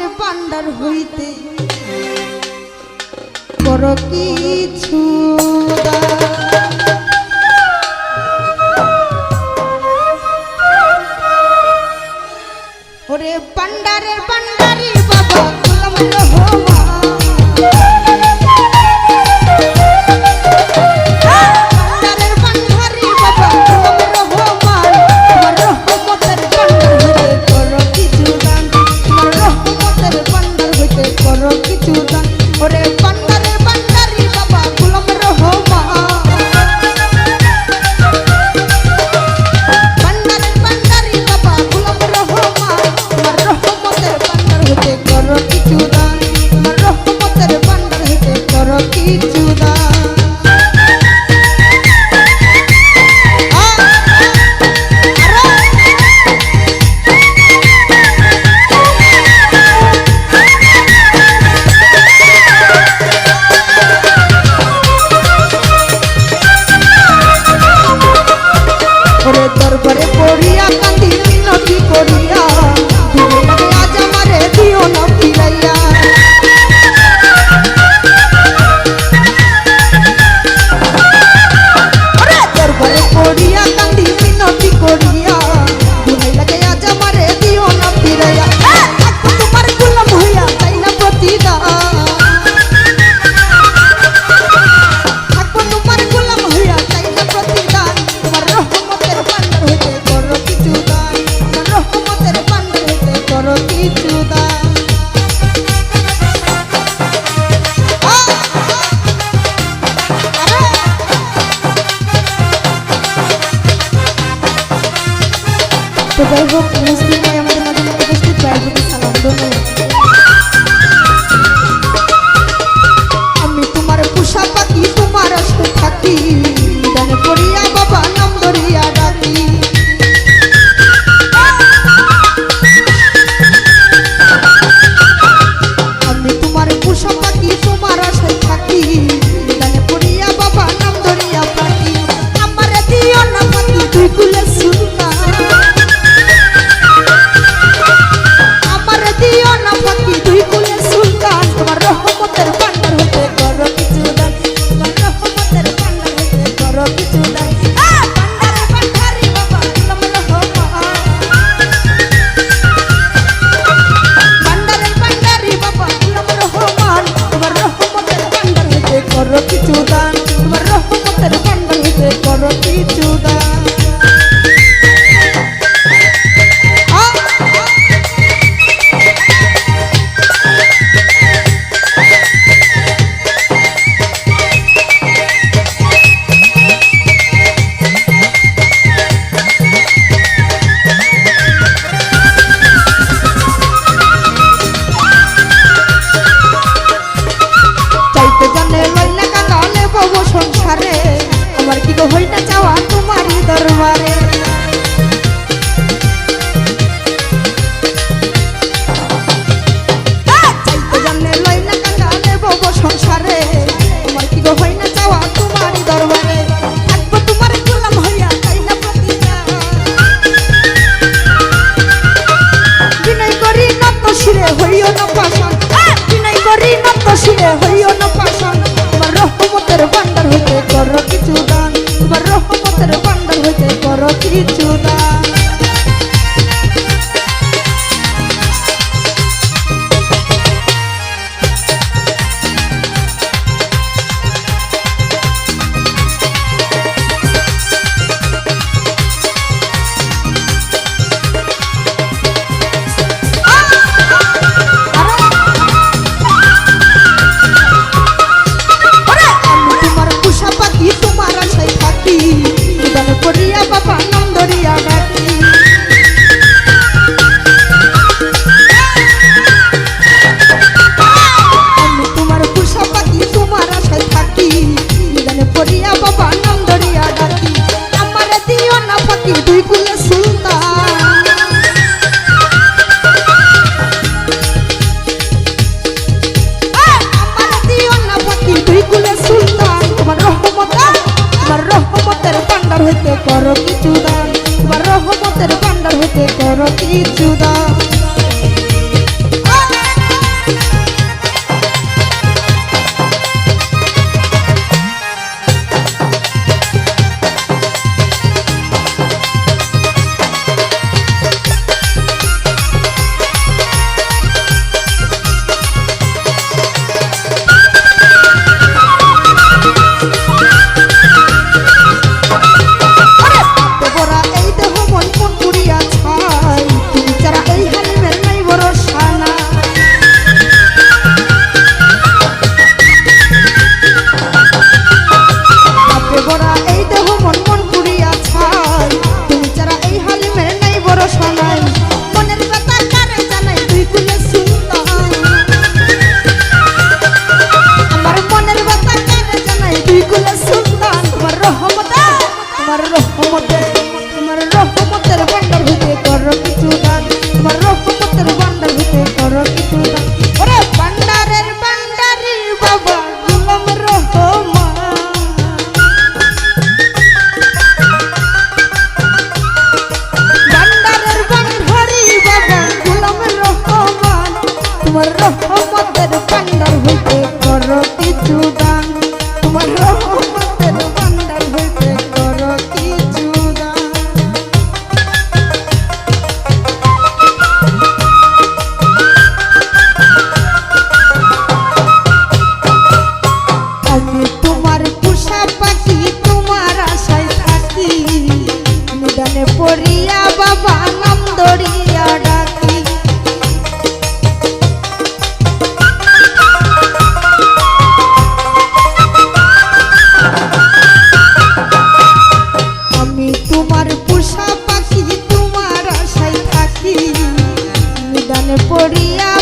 জ্ঞানের পান্ডার হইতে বড় কিছু ওরে বাবা The Bible Muslim faço merda e eu não faço. করো কিছু দাম তোমার রহমতের ভান্ডার হতে করো কিছু দাম Marroco, Potter, One. রাখি নিদানে পড়িয়া